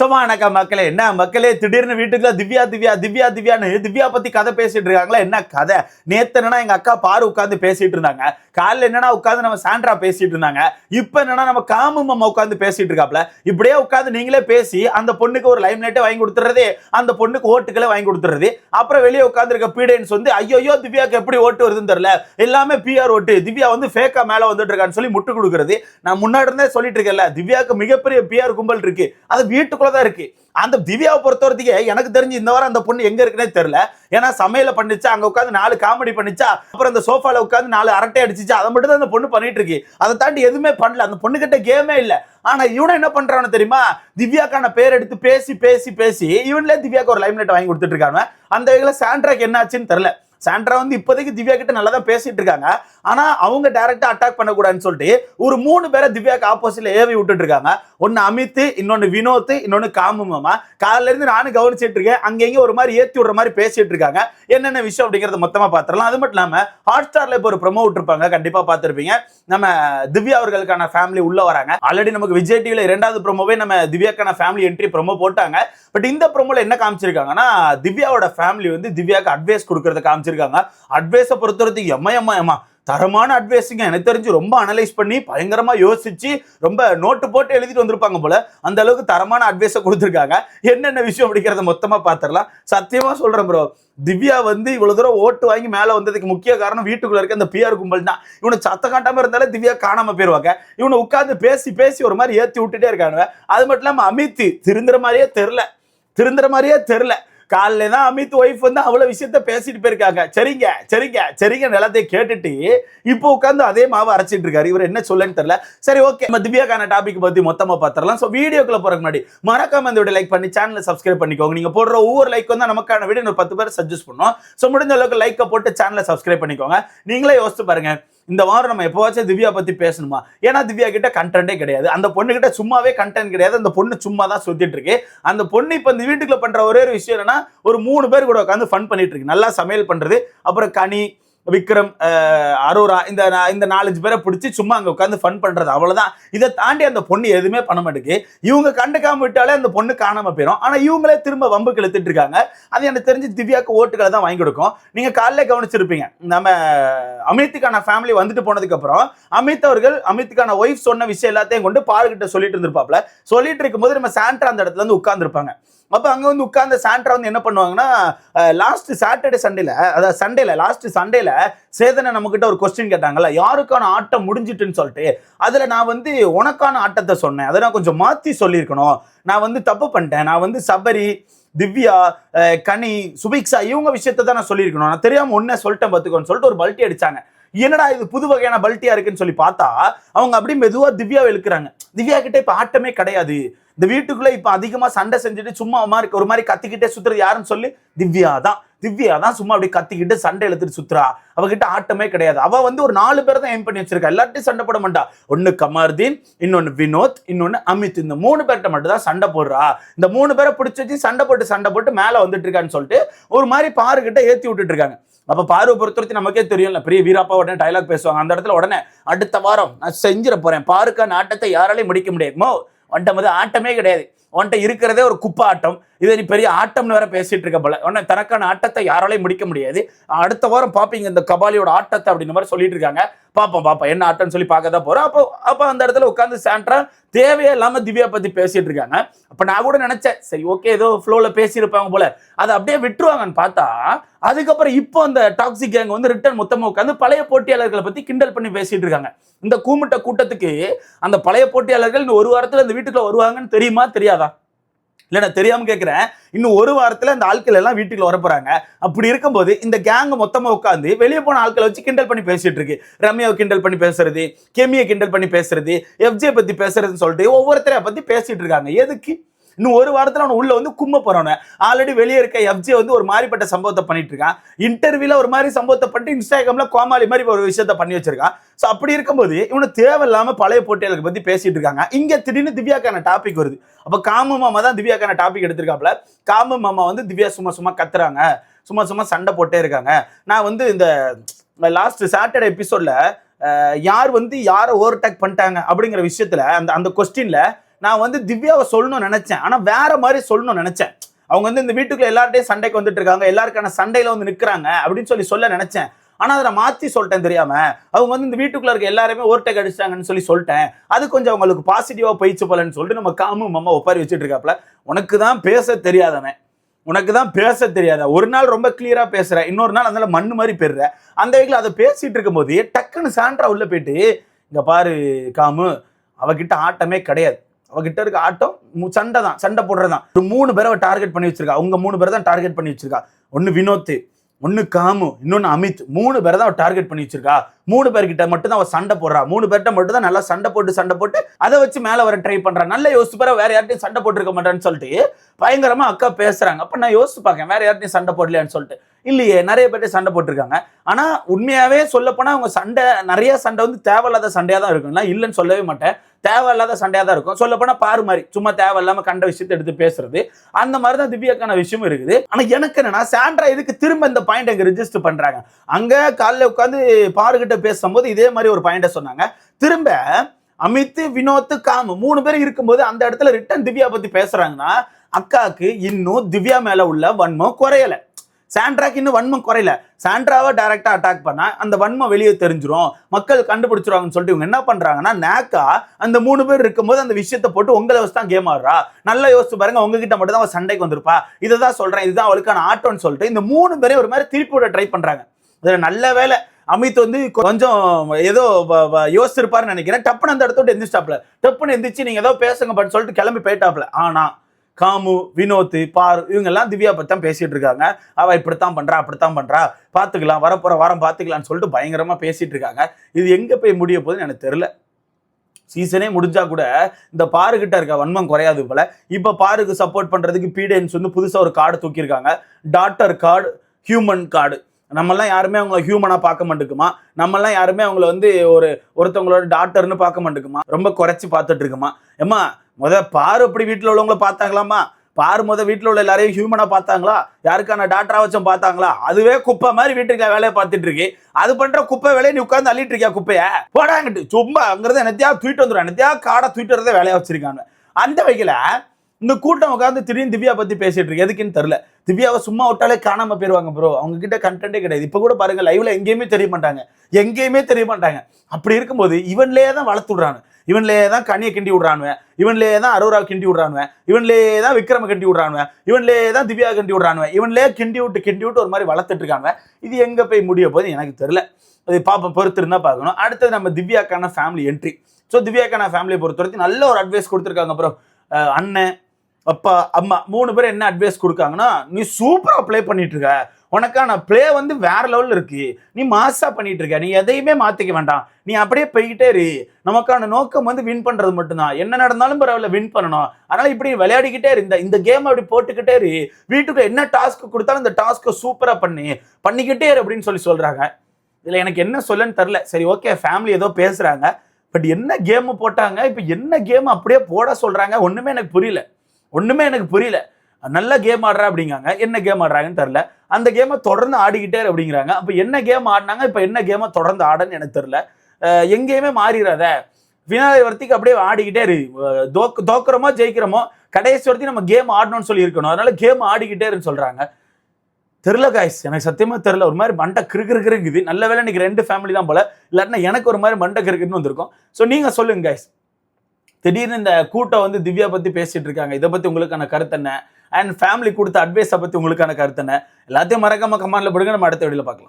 சுத்தமானக்கா மக்களே. என்ன மக்களே திடீர்னு வீட்டுக்குள்ள திவ்யா திவ்யா திவ்யா திவ்யான்னு திவ்யா பத்தி கதை பேசிட்டு இருக்காங்களா? என்ன கதை? நேத்து என்னன்னா எங்க அக்கா பாரு உட்காந்து பேசிட்டு இருந்தாங்க. காலைல என்னன்னா உட்காந்து நம்ம சாண்ட்ரா பேசிட்டு இருந்தாங்க. இப்ப என்னன்னா நம்ம காமு மாமா உட்காந்து பேசிட்டு இருக்காப்ல. இப்படியே உட்காந்து நீங்களே பேசி அந்த பொண்ணுக்கு ஒரு லைம் லைட்டை வாங்கி கொடுத்துறது அந்த பொண்ணுக்கு ஓட்டுகளை வாங்கி கொடுத்துறது அப்புறம் வெளியே உட்காந்து இருக்க வந்து ஐயோ திவ்யாக்கு எப்படி ஓட்டு வருதுன்னு தெரியல. எல்லாமே பிஆர் ஓட்டு. திவ்யா வந்து ஃபேக்கா மேல வந்துட்டு இருக்கான்னு சொல்லி முட்டு கொடுக்குறது. நான் முன்னாடி இருந்தே சொல்லிட்டு இருக்கேன்ல திவ்யாக்கு மிகப்பெரிய பிஆர் கும்பல் இருக்கு. அது வீட்டுக்குள்ள தான் இருக்கு. அந்த திவ்யாவை பொறுத்த வரைக்கும் எனக்கு தெரிஞ்சு இந்த வாரம் அந்த பொண்ணு எங்க இருக்குன்னே தெரியல. ஏன்னா சமையல பண்ணிச்சா அங்க உட்காந்து நாலு காமெடி பண்ணிச்சா அப்புறம் அந்த சோஃபால உட்காந்து நாலு அரட்டை அடிச்சிச்சா அதை மட்டும் தான் அந்த பொண்ணு பண்ணிட்டு இருக்கு. அதை தாண்டி எதுவுமே பண்ணல. அந்த பொண்ணு கிட்ட கேமே இல்ல. ஆனா இவனை என்ன பண்றான்னு தெரியுமா? திவ்யாக்கான பேர் எடுத்து பேசி பேசி பேசி இவன்ல திவ்யாக்கு ஒரு லைம் வாங்கி கொடுத்துட்டு இருக்காங்க. அந்த வகையில சாண்ட்ராக் என்ன ஆச்சுன்னு தெரியல. சாண்ட்ரா வந்து இப்போதைக்கு திவ்யா கிட்ட நல்லா தான் பேசிட்டு இருக்காங்க. ஆனா அவங்க டைரக்டா அட்டாக் பண்ணக்கூடாதுன்னு சொல்லிட்டு ஒரு மூணு பேரை திவ்யாக்கு ஆப்போசிட்ல ஏவி விட்டுட்டு இருக்காங்க. ஒன்னு அமித் இன்னொன்னு வினோத் இன்னொன்னு காமு மாமா. காலையில இருந்து நானும் கவனிச்சிட்டு இருக்கேன். அங்க ஒரு மாதிரி ஏத்தி விடுற மாதிரி பேசிட்டு இருக்காங்க. என்னென்ன விஷயம் அப்படிங்கறத மொத்தமா பாத்திரலாம் அது மட்டும் இல்லாம ஹாட் ஸ்டார்ல இப்போ ஒரு ப்ரொமோ விட்டுருப்பாங்க. கண்டிப்பா பார்த்திருப்பீங்க. நம்ம திவ்யா அவர்களுக்கான ஃபேமிலி உள்ள வராங்க. ஆல்ரெடி நமக்கு விஜய் டிவில இரண்டாவது ப்ரொமோவே நம்ம திவ்யாக்கான ஃபேமிலி என்ட்ரி ப்ரோமோ போட்டாங்க. பட் இந்த ப்ரோமோல என்ன காமிச்சிருக்காங்கன்னா திவ்யாவோட ஃபேமிலி வந்து திவ்யாக்கு அட்வைஸ் கொடுக்கறத வச்சிருக்காங்க. அட்வைஸை பொறுத்த வரைக்கும் எம்மா எம்மா எம்மா தரமான அட்வைஸுங்க எனக்கு தெரிஞ்சு ரொம்ப அனலைஸ் பண்ணி பயங்கரமா யோசிச்சு ரொம்ப நோட்டு போட்டு எழுதிட்டு வந்திருப்பாங்க போல. அந்த அளவுக்கு தரமான அட்வைஸை கொடுத்துருக்காங்க. என்னென்ன விஷயம் அப்படிங்கிறத மொத்தமாக பார்த்துடலாம் சத்தியமாக சொல்றேன் ப்ரோ திவ்யா வந்து இவ்வளவு தூரம் ஓட்டு வாங்கி மேல வந்ததுக்கு முக்கிய காரணம் வீட்டுக்குள்ள இருக்க அந்த பிஆர் கும்பல் தான். இவனை சத்த காட்டாம இருந்தாலே திவ்யா காணாம போயிருவாங்க. இவனை உட்காந்து பேசி பேசி ஒரு மாதிரி ஏத்தி விட்டுட்டே இருக்கானுவ. அது மட்டும் இல்லாம அமித் திருந்துற மாதிரியே தெரில திருந்துற மாதிரியே தெரில காலைல தான் அமித் ஒய்ஃப் வந்து அவ்வளவு விஷயத்த பேசிட்டு போயிருக்காங்க. சரிங்க சரிங்க சரிங்க நிலத்தை கேட்டுட்டு இப்போ உட்காந்து அதே மாவு அரைச்சிட்டு இருக்காரு. இவர் என்ன சொல்லன்னு தெரியல. சரி ஓகே நம்ம திவ்யாக்கான டாபிக் பத்தி மொத்தமா பார்த்துடலாம் ஸோ வீடியோக்குள்ள போறதுக்கு முன்னாடி மறக்காம இந்த வீடியோ லைக் பண்ணி சேனலை சப்ஸ்கிரைப் பண்ணிக்கோங்க. நீங்க போடுற ஒவ்வொரு லைக் வந்து நமக்கான வீடியோ ஒரு பத்து பேர் சஜஸ்ட் பண்ணும். ஸோ முடிஞ்ச அளவுக்கு லைக்கை போட்டு சேனலை சப்ஸ்கிரைப் பண்ணிக்கோங்க. நீங்களே யோசிச்சு பாருங்க. இந்த வாரம் நம்ம எப்போவாச்சும் திவ்யா பத்தி பேசணுமா? ஏன்னா திவ்யா கிட்ட கண்டென்ட்டே கிடையாது. அந்த பொண்ணு கிட்ட சும்மாவே கண்டென்ட் கிடையாது. அந்த பொண்ணு சும்மா தான் சுத்திட்டு இருக்கு அந்த பொண்ணு இப்ப இந்த வீட்டுக்குள்ள பண்ற ஒரே ஒரு விஷயம் என்னன்னா ஒரு மூணு பேர் கூட உட்காந்து ஃபன் பண்ணிட்டு இருக்கு நல்லா சமையல் பண்றது. அப்புறம் கனி விக்ரம் அரோரா இந்த இந்த நாலஞ்சு பேரை பிடிச்சி சும்மா அங்கே உட்காந்து ஃபன் பண்ணுறது அவ்வளோதான் இதை தாண்டி அந்த பொண்ணு எதுவுமே பண்ண மாட்டேங்குது. இவங்க கண்டுக்காம விட்டாலே அந்த பொண்ணு காணாம போயிடும் ஆனால் இவங்களே திரும்ப வம்புக்கு இழுத்துட்டு இருக்காங்க. அது எனக்கு தெரிஞ்சு திவ்யாக்கு ஓட்டுகளை தான் வாங்கி கொடுக்கும். நீங்கள் காலையில் கவனிச்சிருப்பீங்க. நம்ம அமித்துக்கான ஃபேமிலி வந்துட்டு போனதுக்கப்புறம் அமித் அவர்கள் அமித்துக்கான ஒய்ஃப் சொன்ன விஷயம் எல்லாத்தையும் கொண்டு பாருகிட்ட சொல்லிட்டு இருந்திருப்பாப்ல. சொல்லிட்டு இருக்கும்போது நம்ம சாண்ட்ரா அந்த இடத்துல வந்து உட்காந்துருப்பாங்க அப்போ அங்கே வந்து உட்கார்ந்த சாண்ட்ரா வந்து என்ன பண்ணுவாங்கன்னா லாஸ்ட் சாட்டர்டே சண்டேல அதாவது சண்டேல லாஸ்ட் சண்டேல சேதனை நம்மக்கிட்ட ஒரு கொஸ்டின் கேட்டாங்கல்ல யாருக்கான ஆட்டம் முடிஞ்சிட்டுன்னு சொல்லிட்டு? அதில் நான் வந்து உனக்கான ஆட்டத்தை சொன்னேன். அதை நான் கொஞ்சம் மாற்றி சொல்லியிருக்கணும். நான் வந்து தப்பு பண்ணிட்டேன். நான் வந்து சபரி திவ்யா கனி சுபிக்ஷா இவங்க விஷயத்தை தான் நான் சொல்லியிருக்கணும். நான் தெரியாமல் ஒன்னே சொல்லிட்டேன் பார்த்துக்கோன்னு சொல்லிட்டு ஒரு பல்ட்டி அடித்தாங்க என்னடா இது புது வகையான பல்ட்டியா இருக்குன்னு சொல்லி பார்த்தா அவங்க அப்படியே மெதுவா திவ்யாவை இழுக்கிறாங்க. திவ்யா கிட்ட இப்ப ஆட்டமே கிடையாது. இந்த வீட்டுக்குள்ளே இப்போ அதிகமாக சண்டை செஞ்சுட்டு சும்மா ஒரு மாதிரி ஒரு மாதிரி கத்திக்கிட்டே சுத்துறது யாருன்னு சொல்லி? திவ்யா தான். திவ்யா தான் சும்மா அப்படி கத்திக்கிட்டு சண்டை இழுத்துட்டு சுற்றுறா அவகிட்ட ஆட்டமே கிடையாது. அவள் வந்து ஒரு நாலு பேர் தான் எய்ம் பண்ணி வச்சிருக்கா. எல்லார்ட்டையும் சண்டை போட மாட்டா. ஒன்று கமர்தீன் இன்னொன்று வினோத் இன்னொன்று அமித். இந்த மூணு பேர்கிட்ட மட்டும் தான் சண்டை போடுறா. இந்த மூணு பேரை பிடிச்சி வச்சு சண்டை போட்டு சண்டை போட்டு மேலே வந்துட்டு இருக்கான்னு சொல்லிட்டு ஒரு மாதிரி பாருக்கிட்ட ஏற்றி விட்டுட்டு இருக்காங்க அப்போ பார்வை பொறுத்தவரைக்கும் நமக்கே தெரியும்ல. பெரிய வீராப்பா உடனே டைலாக் பேசுவாங்க. அந்த இடத்துல உடனே அடுத்த வாரம் நான் செஞ்சிட போகிறேன் பாருக்கான ஆட்டத்தை யாராலையும் முடிக்க முடியாதுமோ உன்ட்ட வந்து ஆட்டமே கிடையாது. உன்ட்ட இருக்கிறதே ஒரு குப்பை ஆட்டம் இது நீ பெரிய ஆட்டம்னு வேற பேசிட்டு இருக்க போல. உடனே தனக்கான ஆட்டத்தை யாராலையும் முடிக்க முடியாது. அடுத்த வாரம் பாப்பீங்க இந்த கபாலியோட ஆட்டத்தை அப்படின்ற மாதிரி சொல்லிட்டு இருக்காங்க. பாப்போம் பாப்போம் என்ன ஆட்டம்னு சொல்லி பார்க்க தான் போறோம். அப்போ அப்போ அந்த இடத்துல உட்காந்து சாண்ட்ரா தேவையே இல்லாம திவ்யா பத்தி பேசிட்டு இருக்காங்க. அப்ப நான் கூட நினைச்சேன் சரி ஓகே ஏதோ ஃப்ளோல பேசியிருப்பாங்க போல. அதை அப்படியே விட்டுருவாங்கன்னு பார்த்தா அதுக்கப்புறம் இப்போ அந்த டாக்ஸிக் கேங் வந்து ரிட்டர்ன் மொத்தமா உட்காந்து பழைய போட்டியாளர்களை பத்தி கிண்டல் பண்ணி பேசிட்டு இருக்காங்க. இந்த கூமுட்ட கூட்டத்துக்கு அந்த பழைய போட்டியாளர்கள் இந்த ஒரு வாரத்துல இந்த வீட்டுக்குள்ள வருவாங்கன்னு தெரியுமா தெரியாதா? இல்லை நான் தெரியாமல் கேட்குறேன் இன்னும் ஒரு வாரத்தில் இந்த ஆட்கள் எல்லாம் வீட்டுக்குள்ள வரப்போகிறாங்க அப்படி இருக்கும்போது இந்த கேங்கு மொத்தமாக உட்காந்து வெளியே போன ஆட்களை வச்சு கிண்டல் பண்ணி பேசிட்டு இருக்கு. ரம்யாவை கிண்டல் பண்ணி பேசுறது கெமியை கிண்டல் பண்ணி பேசுறது எஃப்ஜியை பற்றி பேசுறதுன்னு சொல்லிட்டு ஒவ்வொருத்தரையை பற்றி பேசிட்டு இருக்காங்க. எதுக்கு? இன்னும் ஒரு வாரத்தில் அவனை உள்ள வந்து கும்ப போறவன ஆல்ரெடி வெளியே இருக்க எஃப்ஜே வந்து ஒரு மாதிரிப்பட்ட சம்பவத்தை பண்ணிட்டு இருக்கான். இன்டர்வியூல ஒரு மாதிரி சம்பவத்தை பண்ணிட்டு இன்ஸ்டாகிராம்ல கோமாளி மாதிரி ஒரு விஷயத்த பண்ணி வச்சிருக்கான். ஸோ அப்படி இருக்கும்போது இவனை தேவையில்லாம பழைய போட்டியாளர்களை பத்தி பேசிட்டு இருக்காங்க. இங்க திடீர்னு திவ்யாக்கான டாபிக் வருது. அப்போ காம மாமா தான் திவ்யாக்கான டாபிக் எடுத்திருக்காப்ல காம மாமா வந்து திவ்யா சும்மா சும்மா கத்துறாங்க. சும்மா சும்மா சண்டை போட்டே இருக்காங்க. நான் வந்து இந்த லாஸ்ட் சாட்டர்டே எபிசோட்ல யார் வந்து யாரை ஓவர் பண்ணிட்டாங்க அப்படிங்கிற விஷயத்துல அந்த அந்த கொஸ்டின்ல நான் வந்து திவ்யாவை சொல்லணும்னு நினைச்சேன். ஆனா வேற மாதிரி சொல்லணும்னு நினைச்சேன். அவங்க வந்து இந்த வீட்டுக்குள்ள எல்லார்ட்டையும் சண்டைக்கு வந்துட்டு இருக்காங்க. எல்லாருக்கான சண்டையில வந்து நிக்கிறாங்க அப்படின்னு சொல்லி சொல்ல நினைச்சேன். ஆனா அதை நான் மாத்தி சொல்லிட்டேன் தெரியாம. அவங்க வந்து இந்த வீட்டுக்குள்ள இருக்க எல்லாருமே ஓவர்டேக் அடிச்சிட்டாங்கன்னு சொல்லி சொல்லிட்டேன். அது கொஞ்சம் அவங்களுக்கு பாசிட்டிவா போயிடுச்சு போலன்னு சொல்லிட்டு நம்ம காமு மம்மா ஒப்பாரி வச்சுட்டு இருக்காப்ல உனக்கு தான் பேச தெரியாதவன் உனக்கு தான் பேச தெரியாத. ஒரு நாள் ரொம்ப கிளியரா பேசுற. இன்னொரு நாள் அதனால மண்ணு மாதிரி பெறுற. அந்த வகையில் அதை பேசிட்டு இருக்கும்போது டக்குன்னு சாண்ட்ரா உள்ள போயிட்டு இங்க பாரு காமு அவகிட்ட ஆட்டமே கிடையாது. அவகிட்ட இருக்க ஆட்டம் சண்டை தான் சண்டை போடுறதுதான் ஒரு மூணு பேரை டார்கெட் பண்ணி வச்சிருக்கா. அவங்க மூணு பேரை தான் டார்கெட் பண்ணி வச்சிருக்கா. ஒன்று வினோத் ஒன்று காமு இன்னொன்று அமித். மூணு பேரை தான் டார்கெட் பண்ணி வச்சிருக்கா. மூணு பேர்கிட்ட மட்டும் தான் அவ சண்டை போடுறா. மூணு பேர்கிட்ட மட்டும் தான் நல்லா சண்டை போட்டு சண்டை போட்டு அதை வச்சு மேலே வர ட்ரை பண்ணுறா நல்ல யோசிச்சு பாரு வேற யார்ட்டையும் சண்டை போட்டுருக்க மாட்டேன்னு சொல்லிட்டு பயங்கரமாக அக்கா பேசுகிறாங்க அப்போ நான் யோசிச்சு பார்க்கேன் வேற யார்ட்டையும் சண்டை போடலையான்னு சொல்லிட்டு. இல்லையே நிறைய பேர்ட்ட சண்டை போட்டிருக்காங்க. ஆனால் உண்மையாகவே சொல்லப்போனால் அவங்க சண்டை நிறைய சண்டை வந்து தேவையில்லாத சண்டையாக தான் இருக்குங்களா இல்லைன்னு சொல்லவே மாட்டேன். தேவையில்லாத சண்டையாக தான் இருக்கும். சொல்ல பாரு மாதிரி சும்மா தேவையில்லாமல் கண்ட விஷயத்தை எடுத்து பேசுறது. அந்த மாதிரி தான் திவ்யாக்கான விஷயமும் இருக்குது. ஆனால் எனக்கு என்னன்னா சாண்ட்ரா இதுக்கு திரும்ப இந்த பாயிண்ட் அங்கே ரிஜிஸ்டர் பண்ணுறாங்க அங்கே காலைல உட்காந்து பாருகிட்ட பேசும்போது இதே மாதிரி ஒரு பாயிண்டை சொன்னாங்க. திரும்ப அமித் வினோத் காம் மூணு பேர் இருக்கும்போது அந்த இடத்துல ரிட்டன் திவ்யா பற்றி பேசுகிறாங்கன்னா அக்காவுக்கு இன்னும் திவ்யா மேலே உள்ள வன்மம் குறையலை. சாண்ட்ராக்கு இன்னும் வன்மம் குறையல. சாண்ட்ராவை டைரக்டாக அட்டாக் பண்ணால் அந்த வன்மம் வெளியே தெரிஞ்சிரும். மக்கள் கண்டுபிடிச்சிருவாங்கன்னு சொல்லிட்டு இவங்க என்ன பண்ணுறாங்கன்னா நேக்கா அந்த மூணு பேர் இருக்கும்போது அந்த விஷயத்தை போட்டு உங்களை வச்சு தான் கேம் ஆடுறா. நல்லா யோசிச்சு பாருங்க உங்ககிட்ட மட்டும் தான் அவள் சண்டைக்கு வந்திருப்பா. இதை தான் சொல்கிறேன் இதுதான் அவளுக்கான ஆட்டோன்னு சொல்லிட்டு இந்த மூணு பேரையும் ஒரு மாதிரி திருப்பி விட ட்ரை பண்ணுறாங்க இதில் நல்ல வேலை. அமித் வந்து கொஞ்சம் ஏதோ வ- யோசிச்சிருப்பாருன்னு நினைக்கிறேன். டப்புன்னு அந்த இடத்தோட எந்திரிச்சிட்டாப்ல டப்புன்னு எந்திரிச்சு நீங்கள் ஏதோ பேசுங்க பட் சொல்லிட்டு கிளம்பி போயிட்டாப்ல ஆனால் காமு வினோத் பார் இவங்கெல்லாம் திவ்யா பற்றி தான் பேசிட்டு இருக்காங்க. அவள் இப்படித்தான் பண்ணுறா அப்படித்தான் பண்ணுறா பார்த்துக்கலாம் வரப்போகிற வாரம் பார்த்துக்கலான்னு சொல்லிட்டு பயங்கரமாக பேசிட்டு இருக்காங்க. இது எங்கே போய் முடிய போகுதுன்னு எனக்கு தெரில சீசனே முடிஞ்சா கூட இந்த பாருக்கிட்ட இருக்க வன்மம் குறையாது போல. இப்போ பாருக்கு சப்போர்ட் பண்ணுறதுக்கு பீடன்ஸ் வந்து புதுசாக ஒரு கார்டு தூக்கியிருக்காங்க. டாக்டர் கார்டு ஹியூமன் கார்டு நம்மெல்லாம் யாருமே அவங்கள ஹியூமனாக பார்க்க மாட்டேங்குமா? நம்மெல்லாம் யாருமே அவங்கள வந்து ஒரு ஒருத்தவங்களோட டாக்டர்னு பார்க்க மாட்டேங்குமா? ரொம்ப குறைச்சி பார்த்துட்டு இருக்குமா? ஏம்மா முத பாரு அப்படி வீட்டில் உள்ளவங்கள பார்த்தாங்களாமா பாரு முத வீட்டில் உள்ள எல்லாரையும் ஹியூமனாக பார்த்தாங்களா? யாருக்கான டாக்டரா வச்சும் பார்த்தாங்களா? அதுவே குப்பை மாதிரி வீட்டுக்கு வேலையை பார்த்துட்டு இருக்கு. அது பண்ற குப்பை வேலையை நீ உட்காந்து அள்ளிட்டு இருக்கியா குப்பையை? போடாங்கிட்டு சும்மா அங்கிறத என்னத்தையா தூக்கிட்டு வந்துடும் என்னத்தையா காடை தூக்கிட்டு வரதே வேலையா வச்சிருக்காங்க அந்த வகையில் இந்த கூட்டம் உட்காந்து திடீர்னு திவ்யா பத்தி பேசிட்டு இருக்கு. எதுக்குன்னு தெரியல. திவ்யாவை சும்மா விட்டாலே காணாம போயிருவாங்க ப்ரோ அவங்க கிட்ட கண்டென்ட்டே கிடையாது. இப்ப கூட பாருங்க லைவ்ல எங்கேயுமே தெரிய மாட்டாங்க. எங்கேயுமே தெரிய மாட்டாங்க. அப்படி இருக்கும்போது இவன்லேயே தான் வளர்த்து விடுறானு. இவன்லேயே தான் கனியை கிண்டி விடுறானுவன். இவன்லேயே தான் அரோரா கிண்டி விடுறானுவன். இவன்லேயே தான் விக்ரம கிண்டி விடுறானுவன். இவன்லேயே தான் திவ்யா கிண்டி விடுறானுவேன். இவன்லேயே கிண்டி விட்டு கிண்டி விட்டு ஒரு மாதிரி வளர்த்துட்டு இருக்காங்க. இது எங்கே போய் முடிய போது எனக்கு தெரில அது பார்ப்போம் பொறுத்து இருந்தால் பார்க்கணும். அடுத்தது நம்ம திவ்யாக்கான ஃபேமிலி என்ட்ரி ஸோ திவ்யாக்கான ஃபேமிலியை பொறுத்த வரைக்கும் நல்ல ஒரு அட்வைஸ் கொடுத்துருக்காங்க. அப்புறம் அண்ணன் அப்பா அம்மா மூணு பேர் என்ன அட்வைஸ் கொடுக்காங்கன்னா நீ சூப்பராக ப்ளே பண்ணிட்டு இருக்க. உனக்கான ப்ளே வந்து வேற லெவலில் இருக்கு. நீ மாசா பண்ணிட்டு இருக்க. நீ எதையுமே மாத்திக்க வேண்டாம். நீ அப்படியே போய்கிட்டே இரு. நமக்கான நோக்கம் வந்து வின் பண்றது மட்டும்தான். என்ன நடந்தாலும் பரவாயில்ல வின் பண்ணணும். அதனால இப்படி விளையாடிக்கிட்டே இரு. இந்த இந்த கேம் அப்படி போட்டுக்கிட்டே இரு. வீட்டுக்கு என்ன டாஸ்க் கொடுத்தாலும் இந்த டாஸ்க்கை சூப்பரா பண்ணி. பண்ணிக்கிட்டே இரு அப்படின்னு சொல்லி சொல்றாங்க. இதுல எனக்கு என்ன சொல்லன்னு தெரில சரி ஓகே ஃபேமிலி ஏதோ பேசுறாங்க. பட் என்ன கேம் போட்டாங்க? இப்போ என்ன கேம் அப்படியே போட சொல்றாங்க? ஒண்ணுமே எனக்கு புரியல. ஒண்ணுமே எனக்கு புரியல. நல்ல கேம் ஆடுறா அப்படிங்காங்க என்ன கேம் ஆடுறாங்கன்னு தெரில அந்த கேமை தொடர்ந்து ஆடிக்கிட்டே இரு அப்படிங்கிறாங்க. அப்போ என்ன கேம் ஆடினாங்க? இப்போ என்ன கேமை தொடர்ந்து ஆடன்னு எனக்கு தெரில எங்கேயுமே மாறிடாத வினாதை வர்த்திக்கு அப்படியே ஆடிக்கிட்டே இரு. அஹ் தோக்கு தோக்குறோமோ ஜெயிக்கிறோமோ கடைசி வரைக்கும் நம்ம கேம் ஆடணும்னு சொல்லி இருக்கணும் அதனால கேம் ஆடிக்கிட்டே இருன்னு சொல்கிறாங்க தெரில காய்ஸ் எனக்கு சத்தியமாக தெரில ஒரு மாதிரி மண்டை கிறுக்கு இருக்குது. நல்ல வேலை இன்னைக்கு ரெண்டு ஃபேமிலி தான் போல. இல்லாட்டினா எனக்கு ஒரு மாதிரி மண்டை கிருக்குன்னு வந்திருக்கும். ஸோ நீங்கள் சொல்லுங்க காய்ஸ் திடீர்னு இந்த கூட்டம் வந்து திவ்யா பற்றி பேசிகிட்டு இருக்காங்க. இதை பற்றி உங்களுக்கான கருத்து என்ன? அண்ட் ஃபேமிலி கொடுத்த அட்வைஸை பத்தி உங்களுக்கான கருத்து எல்லாத்தையும் மறக்காம கமெண்ட்ல போடுங்க நம்ம அடுத்த வீடியோல பார்க்கலாம்.